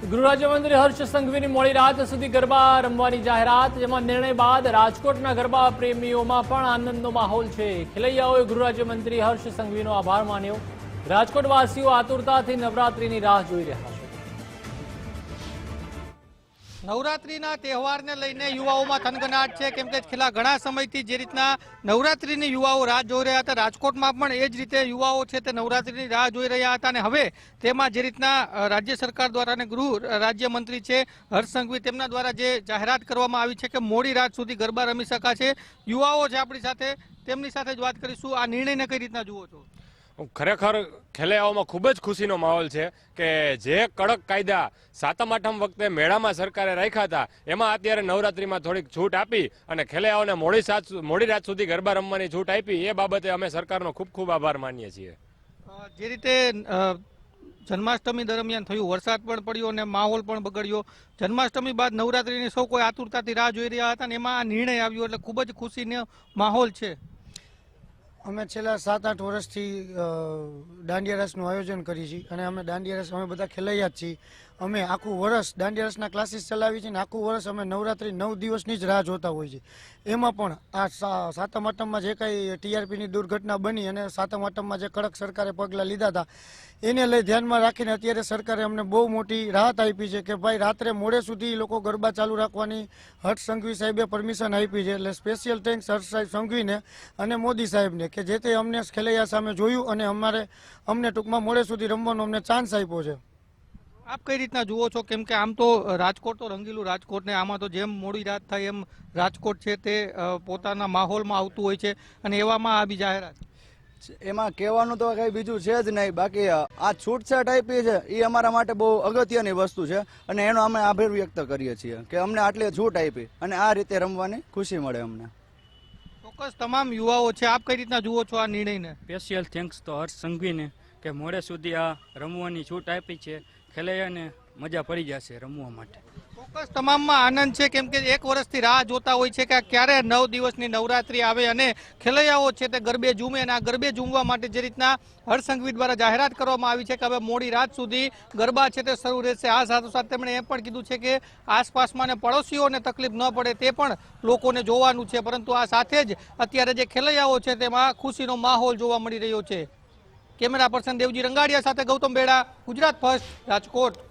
ગૃહ રાજ્યમંત્રી હર્ષ સંઘવીની મોડી રાત સુધી ગરબા રમવાની જાહેરાત, જેમાં નિર્ણય બાદ રાજકોટના ગરબા પ્રેમીઓમાં પણ આનંદનો માહોલ છે. ખેલૈયાઓએ ગૃહ રાજ્યમંત્રી હર્ષ સંઘવીનો આભાર માન્યો. રાજકોટવાસીઓ આતુરતાથી નવરાત્રીની રાહ જોઈ રહ્યા છે. નવરાત્રીના તહેવારને લઈને યુવાઓમાં થનગનાટ છે. કેમ કે છેલ્લા ઘણા સમયથી જે રીતના નવરાત્રીની યુવાઓ રાહ જોઈ રહ્યા હતા, રાજકોટમાં પણ એ જ રીતે યુવાઓ છે તે નવરાત્રિની રાહ જોઈ રહ્યા હતા અને હવે તેમાં જે રીતના રાજ્ય સરકાર દ્વારા અને ગૃહ રાજ્યમંત્રી છે, હર્ષ સંઘવી, તેમના દ્વારા જે જાહેરાત કરવામાં આવી છે કે મોડી રાત સુધી ગરબા રમી શકાશે. યુવાઓ છે આપણી સાથે, તેમની સાથે જ વાત કરીશું. આ નિર્ણયને કઈ રીતના જુઓ છો? ખરેખર ખેલૈયાઓમાં ખૂબ જ ખુશીનો માહોલ છે કે જે કડક કાયદા સાતમ આઠમ વખતે મેળામાં સરકારે રાખ્યા હતા, એમાં અત્યારે નવરાત્રિમાં થોડીક છૂટ આપી અને ખેલૈયાઓને મોડી સાત મોડી રાત સુધી ગરબા રમવાની છૂટ આપી, એ બાબતે અમે સરકારનો ખૂબ ખૂબ આભાર માનીએ છીએ. જે રીતે જન્માષ્ટમી દરમિયાન થયું, વરસાદ પણ પડ્યો અને માહોલ પણ બગડ્યો, જન્માષ્ટમી બાદ નવરાત્રીની સૌ કોઈ આતુરતાથી રાહ જોઈ રહ્યા હતા અને એમાં આ નિર્ણય આવ્યો એટલે ખૂબ જ ખુશીનો માહોલ છે. અમે છેલ્લા સાત આઠ વર્ષથી દાંડિયા રસનું આયોજન કરીએ છીએ અને અમે દાંડિયા રસ, અમે બધા ખેલૈયા જ છીએ. અમે આખું વર્ષ દાંડિયા રસના ક્લાસીસ ચલાવીએ છીએ અને આખું વર્ષ અમે નવરાત્રિ નવ દિવસની જ રાહ જોતા હોઈએ છીએ. એમાં પણ આ સાતમ આઠમમાં જે કાંઈ ટીઆરપીની દુર્ઘટના બની અને સાતમ આઠમમાં જે કડક સરકારે પગલાં લીધા હતા, એને લઈ ધ્યાનમાં રાખીને અત્યારે સરકારે અમને બહુ મોટી રાહત આપી છે કે ભાઈ રાત્રે મોડે સુધી લોકો ગરબા ચાલુ રાખવાની હર્ષ સંઘવી સાહેબે પરમિશન આપી છે. એટલે સ્પેશિયલ થેન્ક્સ હર્ષ સાહેબ સંઘવીને અને મોદી સાહેબને. કે જે તે અમને ખેલૈયા સામે જોયું અને અમારે અમને ટૂંકમાં મોડે સુધી રમવાનો અમને ચાન્સ આપ્યો છે. આપ કઈ રીતના જુઓ છો? કેમ કે આમ તો રાજકોટ તો રંગીલું રાજકોટ ને આમાં તો જેમ મોડી રાત થાય એમ રાજકોટ છે તે પોતાના માહોલમાં આવતું હોય છે અને એવામાં આવી જાહેરાત. એમાં કહેવાનું તો કંઈ બીજું છે જ નહીં. બાકી આ છૂટછાટ આપી છે એ અમારા માટે બહુ અગત્યની વસ્તુ છે અને એનો અમે આભાર વ્યક્ત કરીએ છીએ કે અમને આટલી છૂટ આપી અને આ રીતે રમવાની ખુશી મળે અમને. ચોક્કસ તમામ યુવાઓ છે, આપ કઈ રીતના જુઓ છો આ નિર્ણયને? સ્પેશિયલ થેન્ક્સ તો હર્ષ સંઘવીને કે મોડે સુધી આ રમવાની છૂટ આપી છે. ખેલૈયાને મજા પડી જશે રમવા માટે. ચોક્કસ તમામમાં આનંદ છે, કેમ કે એક વર્ષથી રાહ જોતા હોય છે કે ક્યારે નવ દિવસની નવરાત્રી આવે અને ખેલૈયાઓ છે તે ગરબે ઝૂમે અને આ ગરબે ઝૂમવા માટે જે રીતના હરસંઘવી દ્વારા જાહેરાત કરવામાં આવી છે કે હવે મોડી રાત સુધી ગરબા છે તે શરૂ રહેશે. આ સાથોસાથ તેમણે એ પણ કીધું છે કે આસપાસમાં અને પડોશીઓને તકલીફ ન પડે તે પણ લોકોને જોવાનું છે, પરંતુ આ સાથે જ અત્યારે જે ખેલૈયાઓ છે તેમાં ખુશીનો માહોલ જોવા મળી રહ્યો છે. કેમેરા પર્સન દેવજી રંગાડિયા સાથે ગૌતમ બેડા, ગુજરાત ફર્સ્ટ, રાજકોટ.